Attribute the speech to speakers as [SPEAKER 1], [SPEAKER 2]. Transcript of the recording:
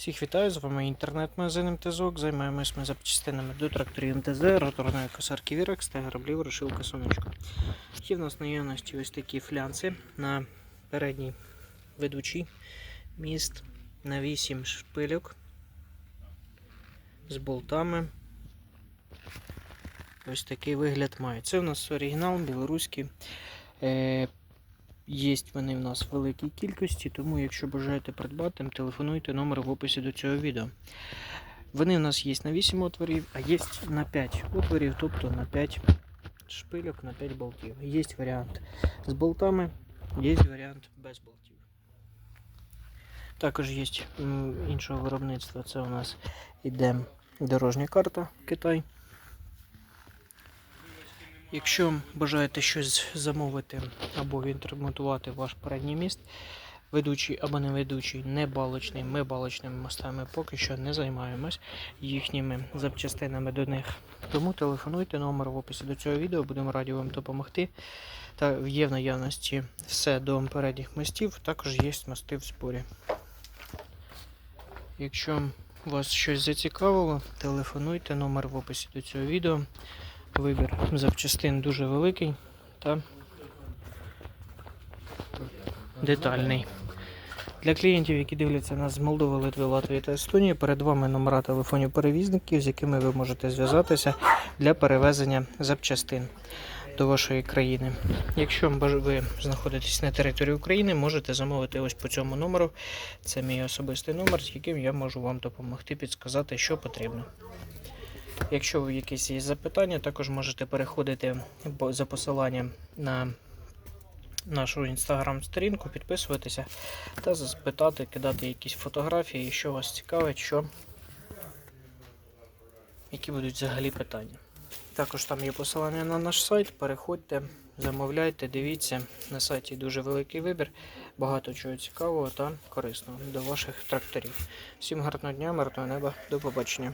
[SPEAKER 1] Всіх вітаю, з вами інтернет-магазин МТЗОК. Займаємось ми запчастинами до тракторів МТЗ, роторної косарки Вірекс та граблів Рушилка Сонечко. Є в нас наявності ось такі флянси на передній ведучий міст на 8 шпильок з болтами. Ось такий вигляд має. Це у нас оригінал білоруський. Є вони в нас в великій кількості, тому якщо бажаєте придбати, телефонуйте номер в описі до цього відео. Вони в нас є на 8 отворів, а є на 5 отворів, тобто на 5 шпильок, на 5 болтів. Є варіант з болтами, є варіант без болтів. Також є іншого виробництва. Це у нас іде дорожня карта Китай. Якщо бажаєте щось замовити або відремонтувати ваш передній міст, ведучий або не ведучий, не балочний, ми балочними мостами поки що не займаємось їхніми запчастинами до них. Тому телефонуйте номер в описі до цього відео, будемо раді вам допомогти. Та є в наявності все до передніх мостів, також є мости в спорі. Якщо вас щось зацікавило, телефонуйте номер в описі до цього відео. Вибір запчастин дуже великий та детальний. Для клієнтів, які дивляться нас з Молдови, Литви, Латвії та Естонії, перед вами номера телефонів перевізників, з якими ви можете зв'язатися для перевезення запчастин до вашої країни. Якщо ви знаходитесь на території України, можете замовити ось по цьому номеру. Це мій особистий номер, з яким я можу вам допомогти підсказати, що потрібно. Якщо якісь є запитання, також можете переходити за посиланням на нашу інстаграм-сторінку, підписуватися та запитати, кидати якісь фотографії, що вас цікавить, що які будуть взагалі питання. Також там є посилання на наш сайт. Переходьте, замовляйте, дивіться. На сайті дуже великий вибір, багато чого цікавого та корисного до ваших тракторів. Всім гарного дня, мирного неба, до побачення.